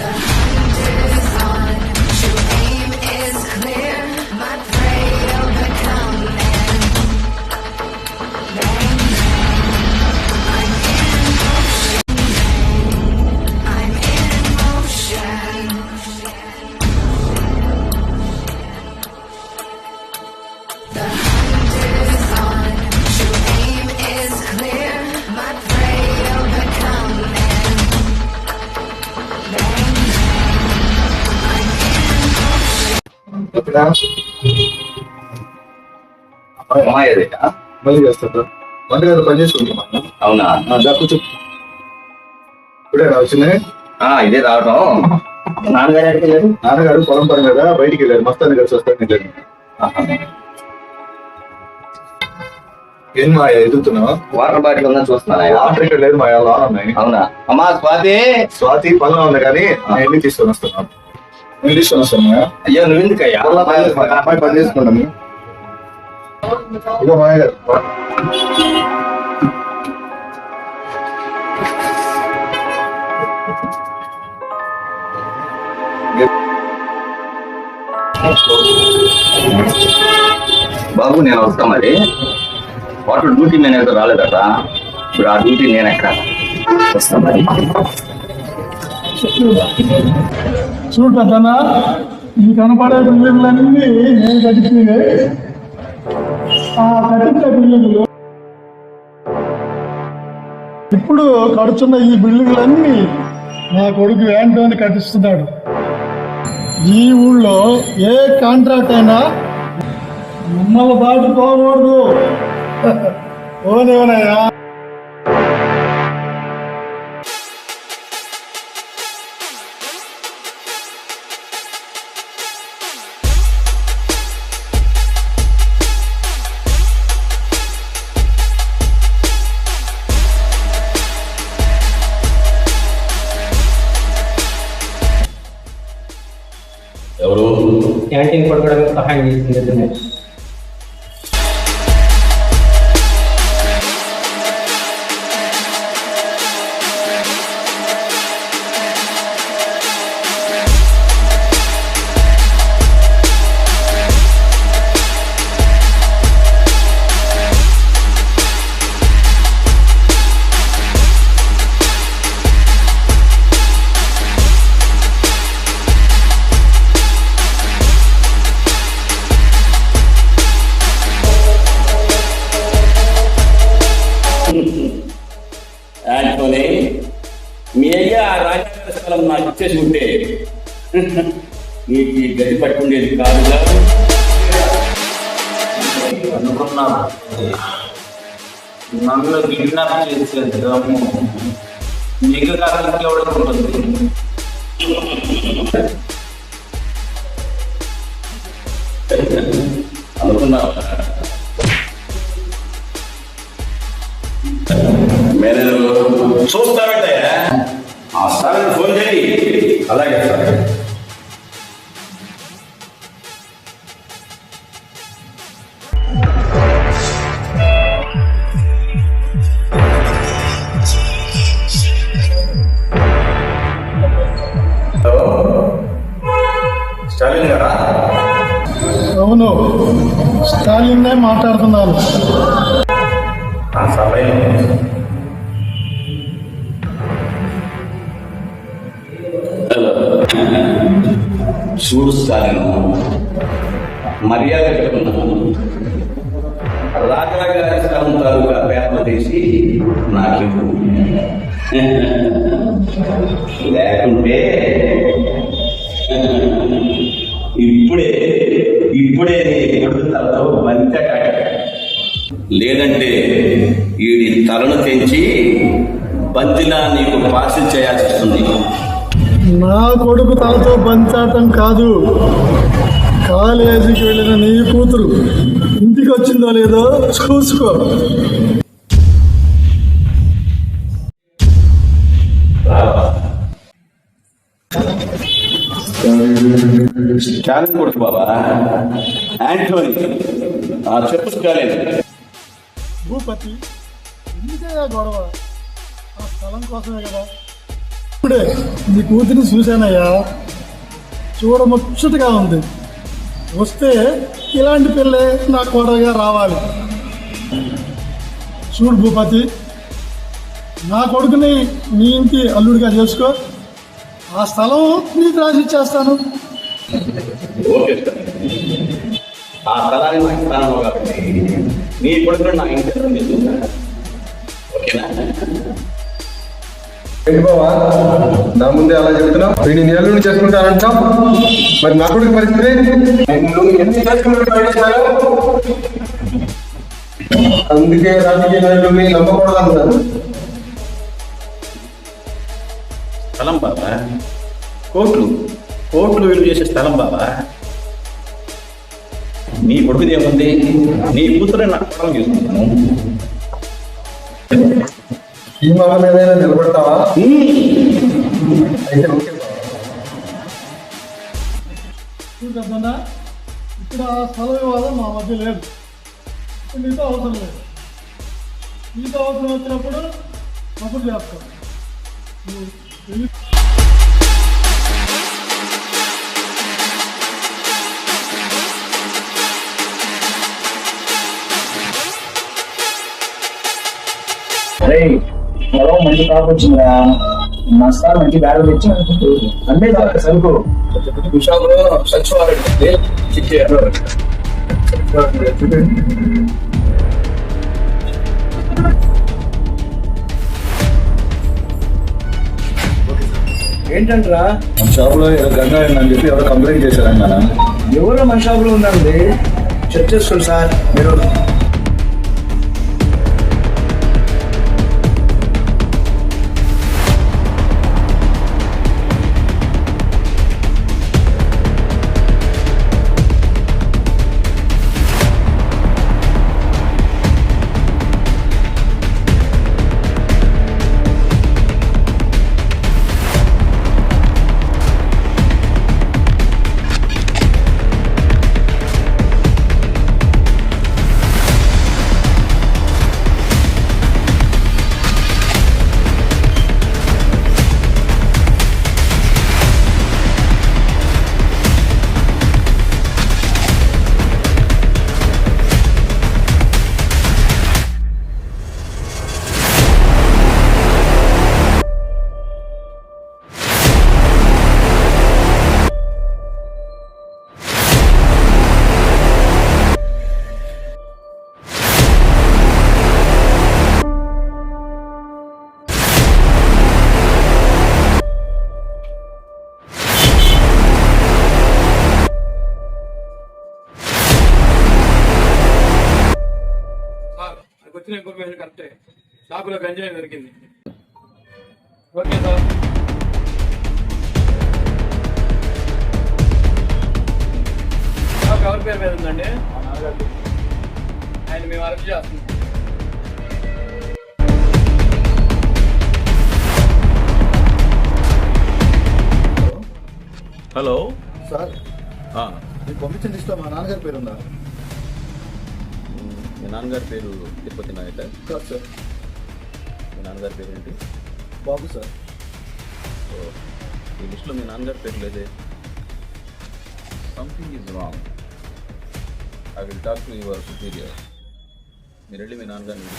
the మళ్ళీ చేస్తాడు వంటగది పని చేసుకుంటున్నా అవునా? కూర్చో. ఇప్పుడే వచ్చింది. ఆ, ఇదే రావటం. నాన్నగారు ఎక్కడికి నాన్నగారు పొలం పని మీద బయటికి వెళ్ళారు. మస్తాన్ని కలిసి వస్తాను వెళ్ళారు. ఏం మా ఎదుగుతున్నావు? వాటర్ బాటిల్ ఉందని చూస్తున్నాను వాటర్ ఇక్కడ లేదు మా లోన్ ఉన్నాయి. అవునా? అమ్మా స్వాతి. స్వాతి పనులు ఉంది కానీ నేను తీసుకొని వస్తున్నాను. నేను మాయా. అయ్యో నువ్వు ఎందుకయ్యా. అమ్మాయి పని చేసుకుంటాను ఇదిగో మాయ గారు బాబు నేను వస్తా మరి. వాటర్ డ్యూటీ మేనేజర్ రాలేదట. ఇప్పుడు ఆ డ్యూటీ నేను ఎక్కడ వస్తా మరి. చూడు ఇది ఈ కనపడే బిల్డింగ్లన్నీ నేను కట్టించింది ఆ కట్టించిన బిల్డింగ్లు. ఇప్పుడు కడుచున్న ఈ బిల్డింగ్లన్నీ నా కొడుకు యాంటోని కట్టిస్తున్నాడు. ఈ ఊళ్ళో ఏ కాంట్రాక్ట్ అయినా మిమ్మల్ని దాటిపోకూడదు ఓనేవనయ్యా ಕ್ಯಾಂಟೀನ್ ಕೊಡ್ಗಡೆ ಅಂತ ಹಾಗೆ రాజాగారి నాకు ఇచ్చేసి ఉంటే. నీకు ఈ గది పట్టుండేది కాదుగా అనుకున్నాను నన్ను కిడ్నాప్ చేసే దమ్ము నీకు కాక ఇంకెవరికి అవును స్టాలిన్నే మాట్లాడుతున్నారు. ఆ సమయం చూడు స్టాలిన్. మర్యాద చెప్తున్నాను రాజా గారి స్థలం తాలూకా పేపర్ తీసి నాకు లేకుంటే ఇప్పుడే ఇప్పుడే నీ కొడుకు తలతో బంతె లేదంటే వీడి తలను తెంచి బంతిలా నీకు పాసి చేయాల్సి వస్తుంది. నా కొడుకు తలతో పంచాటం కాదు. కాలేజీకి వెళ్ళిన నీ కూతురు ఇంటికి వచ్చిందో లేదో చూసుకో. స్టాలిన్ కొడుకు బాబా. యాంటోనీ ఆ చెప్పు స్టాలిన్ భూపతి ఎందుకయ్యా గొడవ. ఆ స్థలం కోసమే కదా. ఇప్పుడే నీ కూతురిని చూశానయ్యా. చూడముచ్చటగా ఉంది. వస్తే ఇలాంటి పిల్లే నా కోడలుగా రావాలి. చూడు భూపతి నా కొడుకుని నీ ఇంటి అల్లుడిగా చేసుకో. ఆ స్థలం నీకు రాసి ఇచ్చేస్తాను ఆ స్థలాన్ని నాకు ఇస్తాను కాబట్టి నీ నా ఇంటి ఓకేనా? ఏంటి బావా? నా ముందే అలా చెప్తున్నావు వీడిని అల్లుడిని చేసుకుంటానంటాం మరి నా కొడుకు పరిస్థితి నువ్వు ఎన్ని చేసుకుంటావు అందుకే రాజకీయ నాయకుల్ని నమ్మకూడదు అంటారు స్థలం బాబా కోట్లు. కోట్లు విలువ చేసే స్థలం బాబా. నీ కొడుకుది ఏముంది? నీ కూతురే నా పొలం చేసుకుంటాను ఈ మాట మీదైనా నిలబడతావా? అయితే ఓకే ఇక్కడ స్థల వివాదం మా మధ్య లేదు. నీతో అవసరం లేదు. నీతో అవసరం వచ్చినప్పుడు అప్పుడు చేస్తాం. అరే మరో మంచి టాప్ వచ్చిందిరా. మస్తా మంచి బ్యాగ్ తెచ్చి అన్నీ దాకా సరుకు. షాపులో సచివాలయం ఏంటంటరా? మన షాపులో ఏదో గంగా అని చెప్పి ఎవరో కంప్లైంట్ చేశారన్న ఎవరో మన షాప్లో ఉందండి చెక్ చేసుకోండి సార్. మీరు వచ్చిన ఇన్ఫర్మేషన్ కరెక్టే. షాపులో గంజాయి దొరికింది. Okay sir. షాప్ ఎవరి పేరు మీద ఉందండి? ఆయన మేము అరెస్ట్ చేస్తున్నాం. హలో. సార్ మీకు పంపించిన లిస్ట్లో మా నాన్నగారి పేరు ఉందా నాన్నగారి పేరు తిరుపతి నాయక. కాదు సార్. మీ నాన్నగారి పేరు ఏంటి బాబు సార్. ఈ లిస్టులో మీ నాన్నగారి పేరు లేదే. Something is wrong I will talk to your superior మీరు వెళ్ళి మీ నాన్నగారిని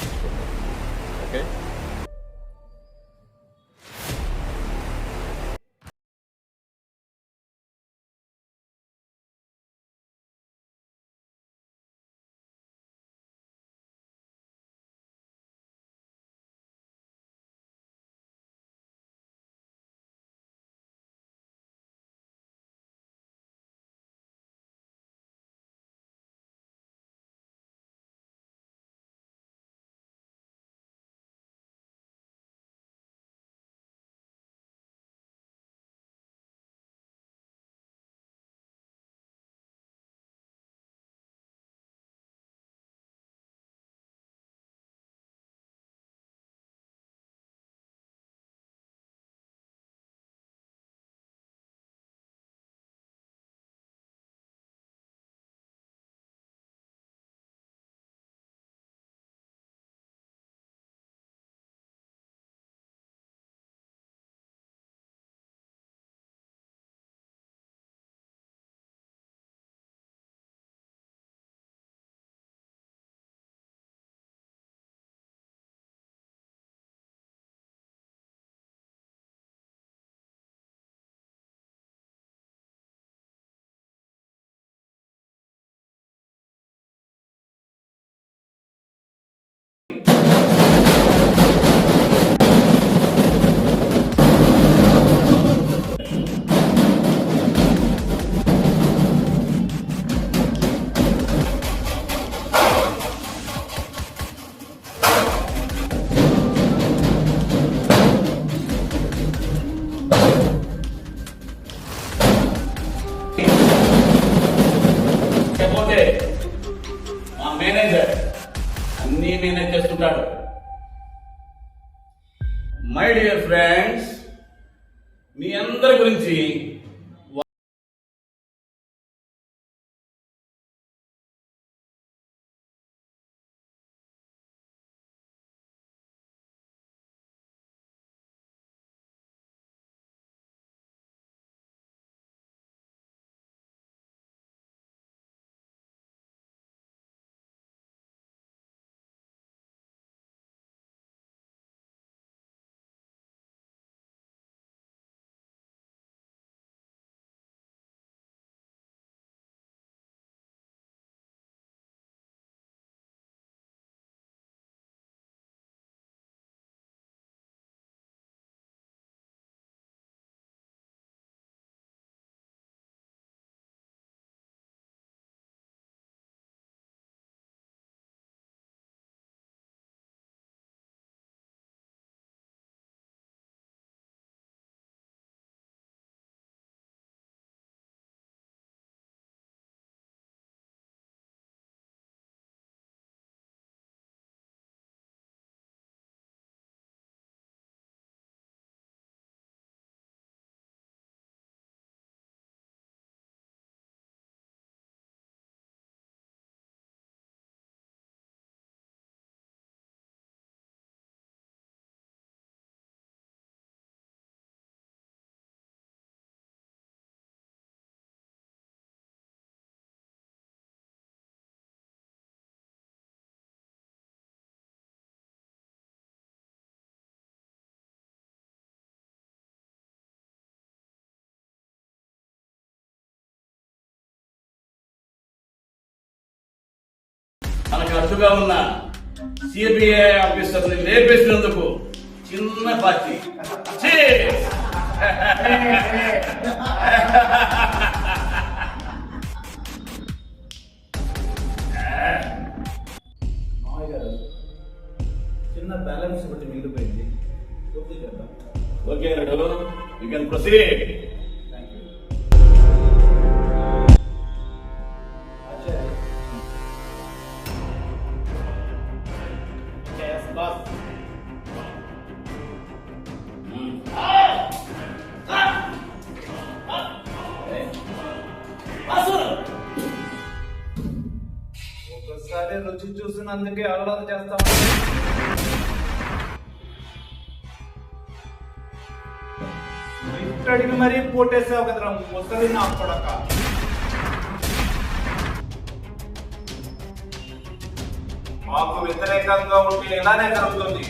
మై డియర్ ఫ్రెండ్స్ మీ అందరి గురించి అడ్డుగా ఉన్న సిబిఐ ఆఫీసర్ని లేపేసినందుకు చిన్న పార్టీ. చిన్న బ్యాలెన్స్ ఒకటి మిగిలిపోయింది ఓకే నడు యూ కెన్ ప్రొసీడ్ ఒక్కసారి రుచి చూసినందుకే అల్లరి చేస్తాం ఇక్కడికి మరీ పోటేసావు కదరా ముసలి నా కొడక. మాకు వ్యతిరేకంగా ఉంటే ఎలానే జరుగుతుంది?